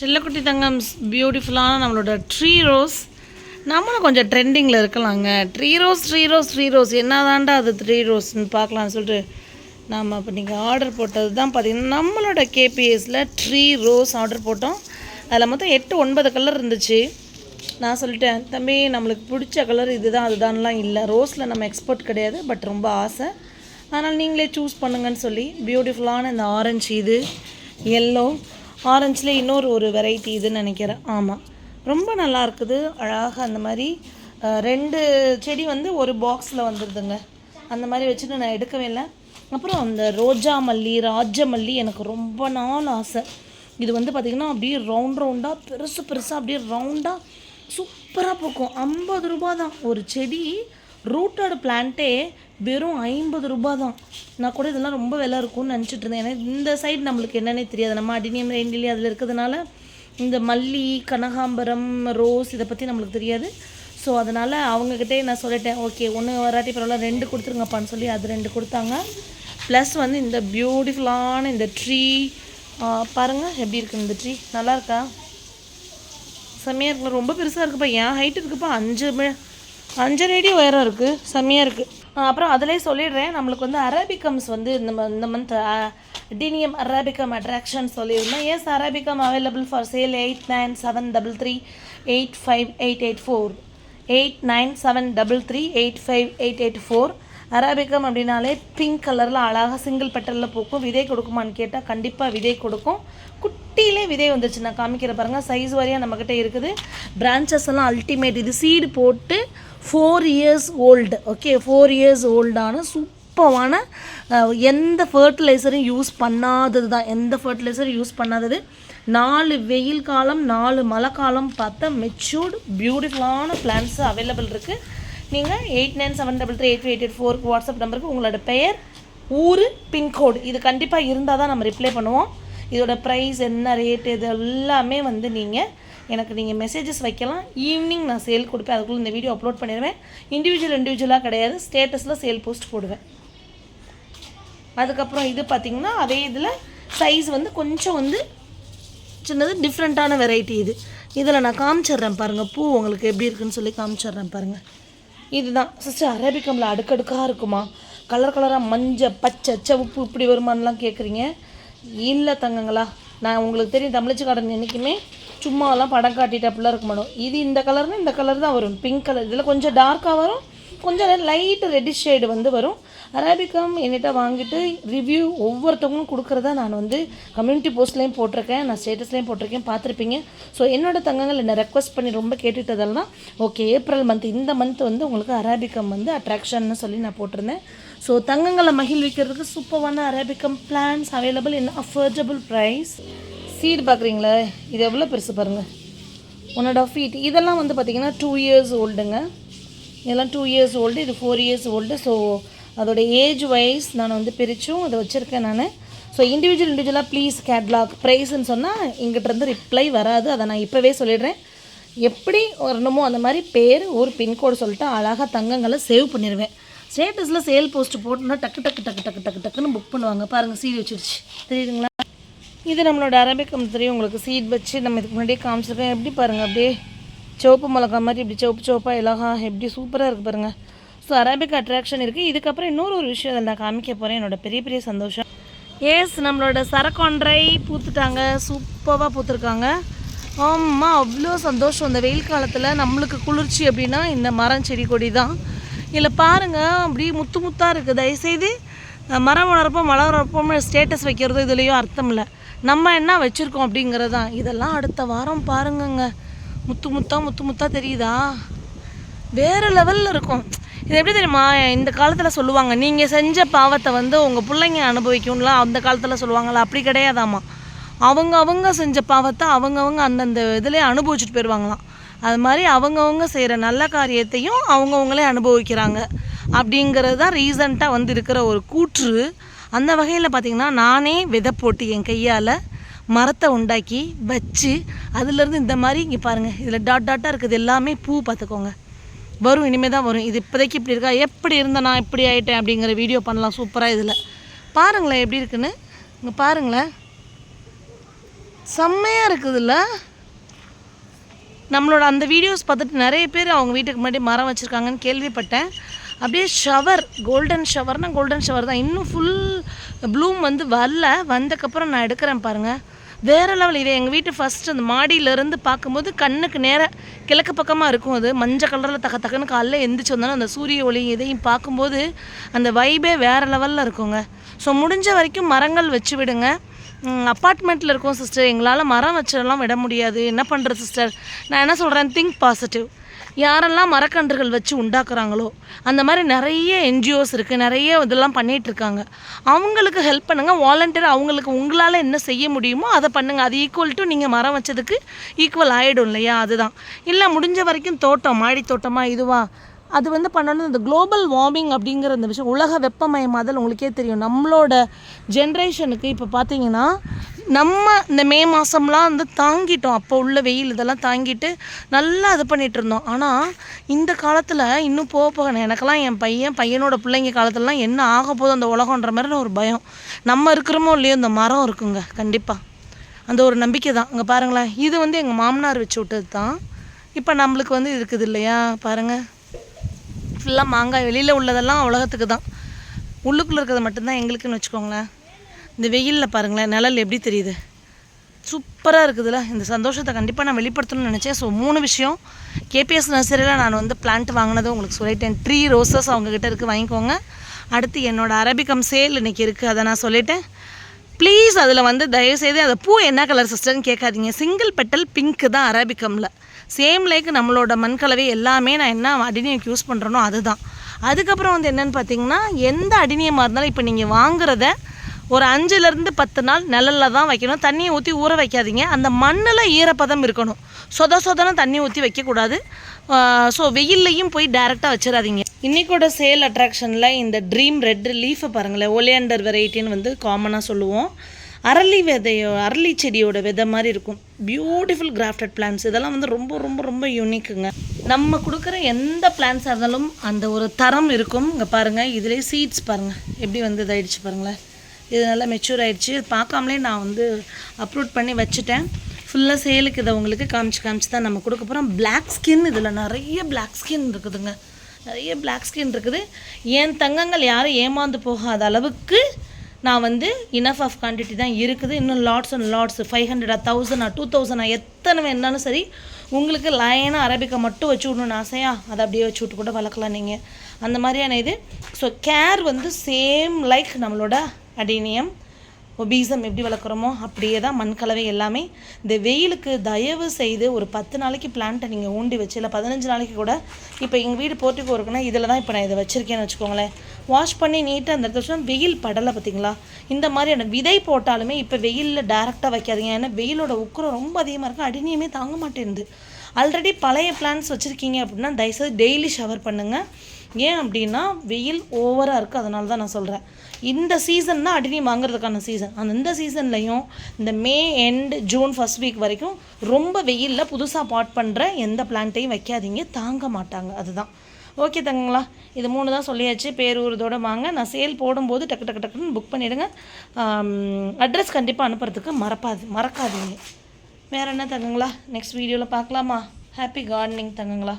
செல்லக்குட்டி தங்கம் பியூட்டிஃபுல்லான நம்மளோட ட்ரீ ரோஸ் நம்மளும் கொஞ்சம் ட்ரெண்டிங்கில் இருக்கலாங்க. Tree rose tree rose tree rose என்னதான்டா அது ட்ரீ ரோஸ்னு பார்க்கலான்னு சொல்லிட்டு நாம் இப்போ நீங்கள் ஆர்டர் போட்டது தான் பார்த்திங்கன்னா நம்மளோட கேபிஎஸில் ட்ரீ ரோஸ் ஆர்டர் போட்டோம். அதில் மொத்தம் எட்டு ஒன்பது கலர் இருந்துச்சு. நான் சொல்லிட்டேன் தம்பி நம்மளுக்கு பிடிச்ச கலர் இதுதான் அதுதான்லாம் இல்லை. ரோஸில் நம்ம எக்ஸ்பர்ட் கிடையாது பட் ரொம்ப ஆசை. அதனால் நீங்களே சூஸ் பண்ணுங்கன்னு சொல்லி பியூட்டிஃபுல்லான இந்த ஆரஞ்சு இது எல்லோ ஆரஞ்சில் இன்னொரு ஒரு வெரைட்டி இதுன்னு நினைக்கிறேன். ஆமாம் ரொம்ப நல்லா இருக்குது. அழகாக அந்த மாதிரி ரெண்டு செடி வந்து ஒரு பாக்ஸில் வந்துடுதுங்க அந்த மாதிரி வச்சுட்டு நான் எடுக்கவே இல்லை. அப்புறம் அந்த ரோஜா மல்லி ராஜமல்லி எனக்கு ரொம்ப நாள் ஆசை. இது வந்து பார்த்திங்கன்னா அப்படியே ரவுண்ட் ரவுண்டாக பெருசு பெருசாக அப்படியே ரவுண்டாக சூப்பராக பூக்கும். ஐம்பது ரூபா தான் ஒரு செடி ரூட்டோட பிளான்ட்டே வெறும் ஐம்பது ரூபா தான் நான் கூட இதெல்லாம் ரொம்ப விலை இருக்கும்னு நினச்சிட்டு இருந்தேன். ஏன்னா இந்த சைடு நம்மளுக்கு என்னன்னே தெரியாது. நம்ம அடினியம் ரெண்டிலி அதில் இருக்கிறதுனால இந்த மல்லி கனகாம்பரம் ரோஸ் இதை பற்றி நம்மளுக்கு தெரியாது. ஸோ அதனால் அவங்கக்கிட்டே நான் சொல்லிட்டேன் ஓகே ஒன்று வராட்டி பரவாயில்ல ரெண்டு கொடுத்துருங்கப்பான்னு சொல்லி அது ரெண்டு கொடுத்தாங்க. ப்ளஸ் வந்து இந்த பியூட்டிஃபுல்லான இந்த ட்ரீ பாருங்கள் எப்படி இருக்கு இந்த ட்ரீ நல்லா இருக்கா? செம்மையாக இருக்குல்ல ரொம்ப பெருசாக இருக்குப்பா. என் ஹைட் இருக்குப்பா அஞ்சு மி- அஞ்சரை அடி உயரம் இருக்குது செம்மையாக இருக்குது அப்புறம் அதிலே சொல்லிடுறேன் நம்மளுக்கு வந்து அரேபிகம்ஸ் வந்து இந்த ம- இந்த மந்த் டினியம் அரேபிகம் அட்ராக்ஷன் சொல்லியிருந்தேன் yes arabicum available for sale eight nine seven double three eight five eight eight four eight nine seven double three eight five eight eight four arabicum அப்படின்னாலே பிங்க் கலரில் அழகாக single பெட்டலில் பூக்கும். விதை கொடுக்குமான்னு கேட்டால் கண்டிப்பாக விதை கொடுக்கும். குட்டியிலே விதை வந்துருச்சு. நான் காமிக்கிற பாருங்கள் சைஸ் வரையாக நம்மக்கிட்ட இருக்குது. பிரான்ச்சஸ் எல்லாம் அல்டிமேட் இது சீடு போட்டு four years old okay four years ஓல்டான சூப்பரான எந்த ஃபர்டிலைசரும் யூஸ் பண்ணாதது தான். எந்த ஃபர்டிலைசரும் யூஸ் பண்ணாதது. நாலு வெயில் காலம் நாலு மழை காலம் பார்த்தா மெச்சூர்டு பியூட்டிஃபுல்லான பிளான்ஸ் அவைலபிள் இருக்குது நீங்கள் eight nine seven double three eight eight eight ஃபோருக்கு வாட்ஸ்அப் நம்பருக்கு உங்களோட பெயர் ஊர் பின்கோடு. இது கண்டிப்பாக இருந்தால் தான் நம்ம ரிப்ளை பண்ணுவோம். இதோட ப்ரைஸ் என்ன ரேட்டு இது எல்லாமே வந்து நீங்கள் எனக்கு நீங்கள் மெசேஜஸ் வைக்கலாம். ஈவினிங் நான் சேல் கொடுப்பேன். அதுக்குள்ளே இந்த வீடியோ அப்லோட் பண்ணிடுவேன். இண்டிவிஜுவல் இண்டிவிஜுவலாக கிடையாது. ஸ்டேட்டஸில் சேல் போஸ்ட் போடுவேன். அதுக்கப்புறம் இது பார்த்திங்கன்னா அதே இதில் சைஸ் வந்து கொஞ்சம் வந்து சின்னது டிஃப்ரெண்ட்டான வெரைட்டி இது. இதில் நான் காமிச்சிடுறேன் பாருங்கள் பூ உங்களுக்கு எப்படி இருக்குன்னு சொல்லி காமிச்சிடுறேன் பாருங்கள் இதுதான். சிஸ்டர் அரபிக்கமில் அடுக்கடுக்காக இருக்குமா? கலர் கலராக மஞ்சள் பச்சை சிவப்பு இப்படி வருமானலாம் கேட்குறீங்க இல்லை தங்கங்களா நான் உங்களுக்கு தெரியும் தமிழச்சி கார்டன் என்றைக்குமே சும்மாலாம் படம் காட்டிட்டு அப்படிலாம் இருக்க மாட்டோம். இது இந்த கலர்னா இந்த கலர் தான் வரும். பிங்க் கலர் இதில் கொஞ்சம் டார்க்காக வரும். கொஞ்சம் லைட் ரெட்டிஷ் ஷேடு வந்து வரும். அராபிகம் என்கிட்ட வாங்கிட்டு ரிவ்யூ ஒவ்வொருத்தவங்களும் கொடுக்குறத நான் வந்து கம்யூனிட்டி போஸ்ட்லேயும் போட்டிருக்கேன். நான் ஸ்டேட்டஸ்லேயும் போட்டிருக்கேன். பார்த்துருப்பீங்க. ஸோ என்னோட தங்கங்கள் என்னை ரெக்வஸ்ட் பண்ணி ரொம்ப கேட்டுட்டதெல்லாம் ஓகே ஏப்ரல் மந்த் இந்த மந்த் வந்து உங்களுக்கு அராபிகம் வந்து அட்ராக்ஷன்னு சொல்லி நான் போட்டிருந்தேன். ஸோ தங்கங்களை மகிழ்விக்கிறதுக்கு சூப்பரான arabicum plans available in affordable price seed பார்க்குறீங்களா இது எவ்வளோ பெருசு பாருங்கள் ஒன் அண்ட் ஆஃப் ஃபீட் இதெல்லாம் வந்து பார்த்திங்கன்னா டூ இயர்ஸ் ஓல்டுங்க இதெல்லாம் டூ இயர்ஸ் ஓல்டு இது ஃபோர் இயர்ஸ் ஓல்டு ஸோ அதோட ஏஜ் வைஸ் நான் வந்து பிரித்தும் அதை வச்சுருக்கேன் நான். ஸோ இண்டிவிஜுவல் இண்டிவிஜுவலாக ப்ளீஸ் கேட்லாக் ப்ரைஸ்ன்னு சொன்னால் இங்கிட்டேருந்து ரிப்ளை வராது. அதை நான் இப்போவே சொல்லிடுறேன். எப்படி வரணுமோ அந்த மாதிரி பேர் ஒரு பின்கோடு சொல்லிட்டு அழகாக தங்கங்களை சேவ் பண்ணிடுவேன் ஸ்டேட்டஸில் சேல் போஸ்ட் போட்டோம்னா டக்கு டக்கு டக்கு டக்கு டக்கு டக்குன்னு புக் பண்ணுவாங்க. பாருங்கள் சீட் வச்சிருச்சு. தெரியுதுங்களா? இது நம்மளோட அரபிக் தெரியும் உங்களுக்கு சீட் வச்சு நம்ம இதுக்கு முன்னாடியே காமிச்சிருக்கேன் எப்படி பாருங்கள் அப்படியே சிவப்பு மிளகா மாதிரி இப்படி சிவப்பு சிவப்பாக இலகா எப்படி சூப்பராக இருக்குது பாருங்கள் ஸோ அரேபிக் அட்ராக்ஷன் இருக்குது இதுக்கப்புறம் இன்னொரு ஒரு விஷயம் அதில் நான் காமிக்க போகிறேன் என்னோட பெரிய பெரிய சந்தோஷம். ஏஸ் நம்மளோட சரக்கொன்றை பூத்துட்டாங்க. சூப்பராக பூத்துருக்காங்க. ஆமாம் அவ்வளோ சந்தோஷம். இந்த வெயில் காலத்தில் நம்மளுக்கு குளிர்ச்சி அப்படின்னா இந்த மரம் செடி கொடி தான். இதில் பாருங்கள் அப்படி முத்து முத்தாக இருக்குது தயவுசெய்து மரம் வளர்ப்போம் வளர்ப்போம் ஸ்டேட்டஸ் வைக்கிறதோ இதுலேயும் அர்த்தம் இல்லை. நம்ம என்ன வச்சுருக்கோம் அப்படிங்கிறது தான். இதெல்லாம் அடுத்த வாரம் பாருங்கங்க. முத்து முத்தா முத்து முத்தா தெரியுதா? வேறு லெவலில் இருக்கும். இது எப்படி தெரியுமா? இந்த காலத்தில் சொல்லுவாங்க நீங்கள் செஞ்ச பாவத்தை வந்து உங்கள் பிள்ளைங்க அனுபவிக்கும்லாம் அந்த காலத்தில் சொல்லுவாங்களா அப்படி கிடையாதாம்மா. அவங்க அவங்க செஞ்ச பாவத்தை அவங்கவுங்க அந்தந்த இதிலே அனுபவிச்சுட்டு போயிடுவாங்களாம் அது மாதிரி அவங்கவுங்க செய்கிற நல்ல காரியத்தையும் அவங்கவுங்களே அனுபவிக்கிறாங்க. அப்படிங்கிறது தான் ரீசண்டாக வந்து இருக்கிற ஒரு கூற்று. அந்த வகையில் பார்த்திங்கன்னா நானே விதை போட்டு என் கையால் மரத்தை உண்டாக்கி வச்சு அதுலேருந்து இந்த மாதிரி இங்கே பாருங்கள் இதில் டாட் டாட்டாக இருக்குது எல்லாமே பூ பார்த்துக்கோங்க. வரும் இனிமேல் தான் வரும். இது இப்போதைக்கு இப்படி இருக்கா? எப்படி இருந்தேன் நான் இப்படி ஆகிட்டேன் அப்படிங்கிற வீடியோ பண்ணலாம். சூப்பராக இதில். பாருங்களேன் எப்படி இருக்குன்னு? இங்கே பாருங்களேன். செம்மையாக இருக்குதுல்ல நம்மளோட அந்த வீடியோஸ் பார்த்துட்டு நிறைய பேர் அவங்க வீட்டுக்கு முன்னாடி மரம் வச்சுருக்காங்கன்னு கேள்விப்பட்டேன். அப்படியே ஷவர் கோல்டன் ஷவர்னால் கோல்டன் ஷவர் தான். இன்னும் ஃபுல் ப்ளூம் வந்து வரல. வந்தக்கப்புறம் நான் எடுக்கிறேன் பாருங்கள் வேறு லெவல் இதே எங்கள் வீட்டு ஃபஸ்ட்டு அந்த மாடியிலேருந்து பார்க்கும்போது கண்ணுக்கு நேராக கிழக்கு பக்கமாக இருக்கும் அது. மஞ்சள் கலரில் தக்க தக்கன்னு காலைல எந்திரிச்சு வந்தாலும் அந்த சூரிய ஒளி இதையும் பார்க்கும்போது அந்த வைபே வேறு லெவலில் இருக்குங்க. ஸோ முடிஞ்ச வரைக்கும் மரங்கள் வச்சு விடுங்க. அப்பார்ட்மெண்ட்டில் இருக்கோம் சிஸ்டர் எங்களால் மரம் வச்செல்லாம் விட முடியாது. என்ன பண்ணுற சிஸ்டர் நான் என்ன சொல்கிறேன் திங்க் பாசிட்டிவ் யாரெல்லாம் மரக்கன்றுகள் வச்சு உண்டாக்குறாங்களோ அந்த மாதிரி நிறைய என்ஜிஓஸ் இருக்குது நிறைய இதெல்லாம் பண்ணிகிட்ருக்காங்க அவங்களுக்கு ஹெல்ப் பண்ணுங்கள் வாலண்டியர் அவங்களுக்கு உங்களால் என்ன செய்ய முடியுமோ அதை பண்ணுங்கள் அது ஈக்குவல் டு நீங்கள் மரம் வச்சதுக்கு ஈக்குவல் ஆகிடும் இல்லையா? அதுதான். இல்லை முடிஞ்ச வரைக்கும் தோட்டம் மாடி தோட்டமாக இதுவா? அது வந்து பண்ணணும். இந்த குளோபல் வார்மிங் அப்படிங்கிற இந்த விஷயம் உலக வெப்பமயமாதல் உங்களுக்கே தெரியும். நம்மளோட ஜென்ரேஷனுக்கு இப்போ பார்த்தீங்கன்னா நம்ம இந்த மே மாதம்லாம் வந்து தாங்கிட்டோம். அப்போ உள்ள வெயில் இதெல்லாம் தாங்கிட்டு நல்லா இது பண்ணிகிட்டு இருந்தோம். ஆனால் இந்த காலத்தில் இன்னும் போக போக எனக்கெல்லாம் என் பையன் பையனோட பிள்ளைங்க காலத்துலலாம் என்ன ஆக போதும் அந்த உலகன்ற மாதிரி ஒரு பயம். நம்ம இருக்கிறோமோ இல்லையோ இந்த மரம் இருக்குங்க. கண்டிப்பாக அந்த ஒரு நம்பிக்கை தான். இங்கே பாருங்களேன். இது வந்து எங்கள் மாமனார் வச்சு விட்டது தான் இப்போ நம்மளுக்கு வந்து இருக்குது இல்லையா? பாருங்கள் ஃபுல்லாக மாங்காய் வெளியில் உள்ளதெல்லாம் உலகத்துக்கு தான். உள்ளுக்குள்ளே இருக்கிறது மட்டும்தான் எங்களுக்குன்னு வச்சுக்கோங்களேன். இந்த வெயிலில் பாருங்களேன் நிழல் எப்படி தெரியுது? சூப்பராக இருக்குதுல்ல இந்த சந்தோஷத்தை கண்டிப்பாக நான் வெளிப்படுத்தணும்னு நினச்சேன். ஸோ மூணு விஷயம். கேபிஎஸ் நர்சரியில் நான் வந்து பிளான்ட் வாங்கினது உங்களுக்கு சொல்லிட்டேன். ட்ரீ ரோசஸ் அவங்கக்கிட்ட இருக்குது வாங்கிக்கோங்க. அடுத்து என்னோடய அரபிகம் சேல் இன்னைக்கு இருக்குது அதை நான் சொல்லிட்டேன். ப்ளீஸ் அதில் வந்து தயவுசெய்து அந்த பூ என்ன கலர் சிஸ்டர்னு கேட்காதீங்க. சிங்கிள் பெட்டல் பிங்க்கு தான் அரபிகமில் சேம் லைக் நம்மளோட மண்கலவை எல்லாமே நான் என்ன அடினியம் யூஸ் பண்ணுறனோ அதுதான். அதுக்கப்புறம் வந்து என்னென்னு பார்த்தீங்கன்னா எந்த அடினியமாக இருந்தாலும் இப்போ நீங்கள் வாங்குறத ஒரு அஞ்சுலேருந்து பத்து நாள் நிழலில் தான் வைக்கணும். தண்ணியை ஊற்றி ஊற வைக்காதீங்க. அந்த மண்ணில் ஈரப்பதம் இருக்கணும். சொத சொதன தண்ணி ஊற்றி வைக்கக்கூடாது. ஸோ வெயில்லையும் போய் டேரெக்டாக வச்சிடாதீங்க. இன்றைக்கோட சேல் அட்ராக்ஷனில் இந்த ட்ரீம் ரெட் லீஃபை பாருங்களேன் ஒலியாண்டர் வெரைட்டின்னு வந்து காமனாக சொல்லுவோம். அரளி விதையோ அரளி செடியோட விதை மாதிரி இருக்கும். பியூட்டிஃபுல் கிராஃப்டட் பிளான்ஸ் இதெல்லாம் வந்து ரொம்ப ரொம்ப ரொம்ப யூனிக்குங்க நம்ம கொடுக்குற எந்த பிளான்ஸாக இருந்தாலும் அந்த ஒரு தரம் இருக்கும். இங்கே பாருங்கள் இதுலேயே சீட்ஸ் பாருங்கள் எப்படி வந்து இதாயிடுச்சு பாருங்களேன். இது நல்லா மெச்சூர் ஆகிடுச்சு இது பார்க்காமலே நான் வந்து அப்லோட் பண்ணி வச்சுட்டேன். ஃபுல்லாக சேலுக்கு இதை உங்களுக்கு காமிச்சு காமிச்சு தான் நம்ம கொடுக்க போகிறோம் பிளாக் ஸ்கின் இதில் நிறைய பிளாக் ஸ்கின் இருக்குதுங்க. நிறைய பிளாக் ஸ்கின் இருக்குது. என் தங்கங்கள் யாரும் ஏமாந்து போகாத அளவுக்கு நான் வந்து இனஃப் ஆஃப் குவான்டிட்டி தான் இருக்குது. இன்னும் லாட்ஸ் அண்ட் லாட்ஸ் ஃபைவ் ஹண்ட்ரடா தௌசண்டா டூ தௌசண்டா எத்தனை வேணாலும் சரி உங்களுக்கு லைனாக அரபிக்கை மட்டும் வச்சு விடணும்னு ஆசையா? அதை அப்படியே வச்சு விட்டு கூட வளர்க்கலாம் நீங்கள் அந்த மாதிரியான இது. ஸோ கேர் வந்து சேம் லைக் நம்மளோட அடினியம் ஒபீசம் எப்படி வளர்க்குறோமோ அப்படியே தான் மண் கலவை எல்லாமே. இந்த வெயிலுக்கு தயவு செய்து ஒரு பத்து நாளைக்கு பிளான்ட்டை நீங்கள் ஊண்டி வச்சு இல்லை பதினஞ்சு நாளைக்கு கூட இப்போ எங்கள் வீடு போர்ட்டிக்கோ இருக்குன்னா இதில் தான் இப்போ நான் இதை வச்சுருக்கேன்னு வச்சுக்கோங்களேன். வாஷ் பண்ணி நீட்டாக அந்த இடத்துல வச்சோம்னா வெயில் படலை பார்த்தீங்களா? இந்த மாதிரியான விதை போட்டாலுமே இப்போ வெயிலில் டேரெக்டாக வைக்காதீங்க. ஏன்னா வெயிலோட உக்கரம் ரொம்ப அதிகமாக இருக்கும் அடினியுமே தாங்க மாட்டேங்குது. ஆல்ரெடி பழைய பிளான்ஸ் வச்சுருக்கீங்க அப்படின்னா தயவுசெய்து டெய்லி ஷவர் பண்ணுங்கள் ஏன் அப்படின்னா வெயில் ஓவராக இருக்குது அதனால தான் நான் சொல்கிறேன் இந்த சீசன் தான் அடினி வாங்குறதுக்கான சீசன் அந்த இந்த சீசன்லையும் இந்த May end June first week வரைக்கும் ரொம்ப வெயிலில் புதுசாக பாட் பண்ணுற எந்த பிளான்ட்டையும் வைக்காதீங்க. தாங்க மாட்டாங்க. அதுதான். ஓகே தங்கங்களா இது மூணு தான் சொல்லியாச்சு. பேரூரதோடு வாங்க. நான் சேல் போடும்போது டக்கு டக்கு டக்குன்னு புக் பண்ணிவிடுங்க அட்ரஸ் கண்டிப்பாக அனுப்புறதுக்கு மறப்பாது மறக்காதீங்க. வேறு என்ன தங்கங்களா நெக்ஸ்ட் வீடியோவில் பார்க்கலாமா? Happy gardening தங்கங்களா.